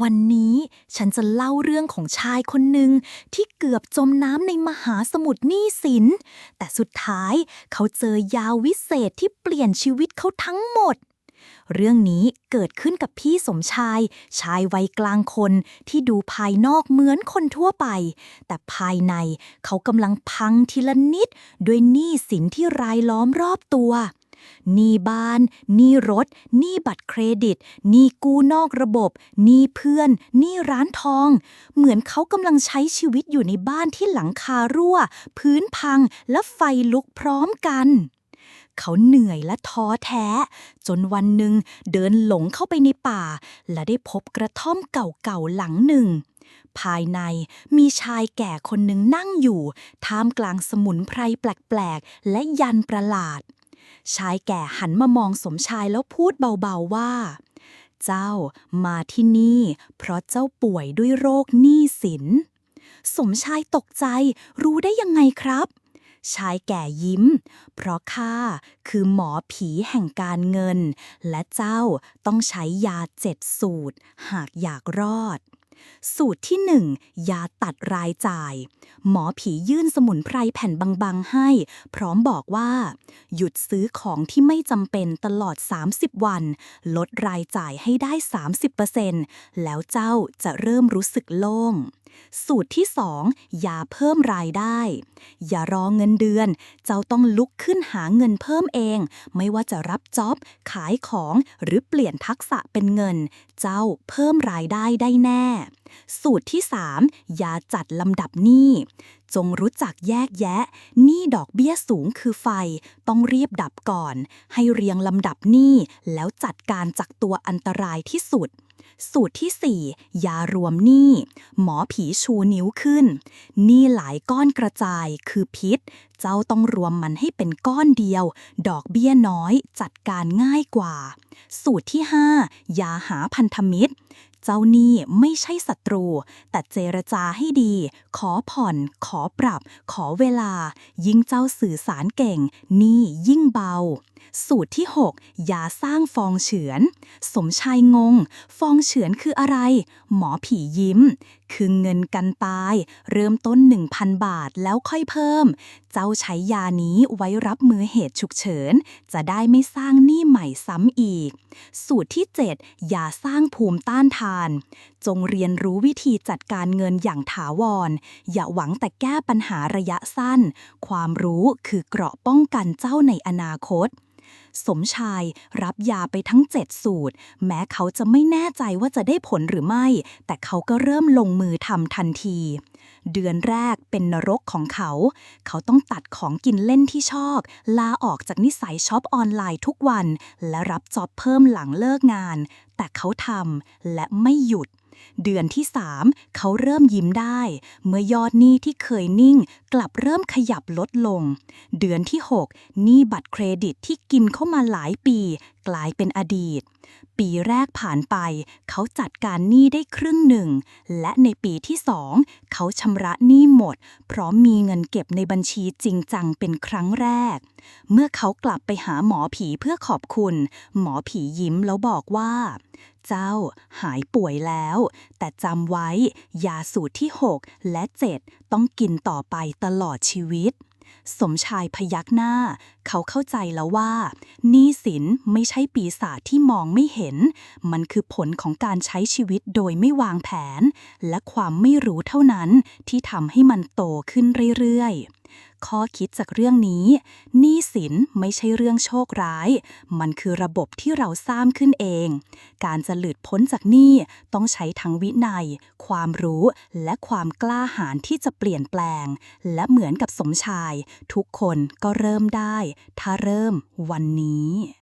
วันนี้ฉันจะเล่าเรื่องของชายคนหนึ่งที่เกือบจมน้ำในมหาสมุทรนี้สิน แต่สุดท้ายเขาเจอยาวิเศษที่เปลี่ยนชีวิตเขาทั้งหมด เรื่องนี้เกิดขึ้นกับพี่สมชาย ชายวัยกลางคนที่ดูภายนอกเหมือนคนทั่วไป แต่ภายในเขากำลังพังทีละนิด ด้วยหนี้สินที่รายล้อมรอบตัว หนี้บ้านหนี้รถหนี้บัตรเครดิตหนี้กู้นอกระบบหนี้เพื่อนหนี้ร้านทอง เหมือนเขากำลังใช้ชีวิตอยู่ในบ้านที่หลังคารั่ว พื้นพังและไฟลุกพร้อมกันเขาเหนื่อยและท้อแท้ จนวันหนึ่งเดินหลงเข้าไปในป่า และได้พบกระท่อมเก่าๆหลังหนึ่ง ภายในมีชายแก่คนหนึ่งนั่งอยู่ ท่ามกลางสมุนไพรแปลกๆ และยันประหลาด ชายแก่หันมามองสมชายแล้วพูดเบาๆว่า เจ้ามาที่นี่ เพราะเจ้าป่วยด้วยโรคหนี้สิน สมชายตกใจรู้ได้ยังไงครับ ชายแก่ยิ้ม เพราะข้าคือหมอผีแห่งการเงิน และเจ้าต้องใช้ยาเจ็ดสูตร หากอยากรอด สูตรที่หนึ่งยาตัดรายจ่าย หมอผียื่นสมุนไพรแผ่นบางๆให้ พร้อมบอกว่า หยุดซื้อของที่ไม่จำเป็นตลอด 30 วัน ลดรายจ่ายให้ได้ 30%แล้วเจ้าจะเริ่มรู้สึกโล่ง สูตรที่สองยาเพิ่มรายได้ อย่ารอเงินเดือน เจ้าต้องลุกขึ้นหาเงินเพิ่มเอง ไม่ว่าจะรับจ็อบขายของหรือเปลี่ยนทักษะเป็นเงิน เจ้าเพิ่มรายได้ได้แน่ สูตรที่3ยาจัดลำดับหนี้จงรู้จักแยกแยะ หนี้ดอกเบี้ยสูงคือไฟ ต้องรีบดับก่อน ให้เรียงลำดับหนี้แล้วจัดการจากตัวอันตรายที่สุด สูตรที่ 4 ยารวมหนี้ หมอผีชูนิ้วขึ้น หนี้หลายก้อนกระจายคือพิษ เจ้าต้องรวมมันให้เป็นก้อนเดียว ดอกเบี้ยน้อยจัดการง่ายกว่า สูตรที่ 5 ยาหาพันธมิตร เจ้าหนี้ไม่ใช่ศัตรู แต่เจรจาให้ดี ขอผ่อน ขอปรับ ขอเวลา ยิ่งเจ้าสื่อสารเก่งหนี้ยิ่งเบา สูตรที่ 6 ยาสร้างฟองเฉือน สมชายงง ฟองเฉือนคืออะไร หมอผียิ้ม คือเงินกันตาย เริ่มต้น 1,000 บาทแล้วค่อยเพิ่ม เจ้าใช้ยานี้ไว้รับมือเหตุฉุกเฉิน จะได้ไม่สร้างหนี้ใหม่ซ้ำอีก สูตรที่ 7 ยาสร้างภูมิต้านทาน จงเรียนรู้วิธีจัดการเงินอย่างถาวร อย่าหวังแต่แก้ปัญหาระยะสั้น ความรู้คือเกราะป้องกันเจ้าในอนาคต สมชาย รับยาไปทั้ง 7 สูตร แม้เขาจะไม่แน่ใจว่าจะได้ผลหรือไม่ แต่เขาก็เริ่มลงมือทำทันที เดือนแรกเป็นนรกของเขา เขาต้องตัดของกินเล่นที่ชอบ ลาออกจากนิสัยช็อปออนไลน์ทุกวัน และรับจ็อบเพิ่มหลังเลิกงาน แต่เขาทำและไม่หยุดเดือนที่ 3 เขาเริ่มยิ้มได้ เมื่อยอดหนี้ที่เคยนิ่ง กลับเริ่มขยับลดลง เดือนที่ 6 หนี้บัตรเครดิตที่กินเข้ามาหลายปีกลายเป็นอดีต ปีแรกผ่านไป เขาจัดการหนี้ได้ครึ่งหนึ่ง และในปีที่สองเขาชำระหนี้หมด เพราะมีเงินเก็บในบัญชีจริงจังเป็นครั้งแรก เมื่อเขากลับไปหาหมอผีเพื่อขอบคุณ หมอผียิ้มแล้วบอกว่า เจ้าหายป่วยแล้ว แต่จำไว้ยาสูตรที่ 6 และ 7 ต้องกินต่อไปตลอดชีวิต สมชายพยักหน้า เขาเข้าใจแล้วว่าหนี้สินไม่ใช่ปีศาจที่มองไม่เห็น มันคือผลของการใช้ชีวิตโดยไม่วางแผน และความไม่รู้เท่านั้นที่ทำให้มันโตขึ้นเรื่อยๆ ข้อคิดจากเรื่องนี้หนี้สินไม่ใช่เรื่องโชคร้าย มันคือระบบที่เราสร้างขึ้นเอง การจะหลุดพ้นจากหนี้ต้องใช้ทั้งวินัย ความรู้และความกล้าหาญที่จะเปลี่ยนแปลง และเหมือนกับสมชาย ทุกคนก็เริ่มได้ ถ้าเริ่มวันนี้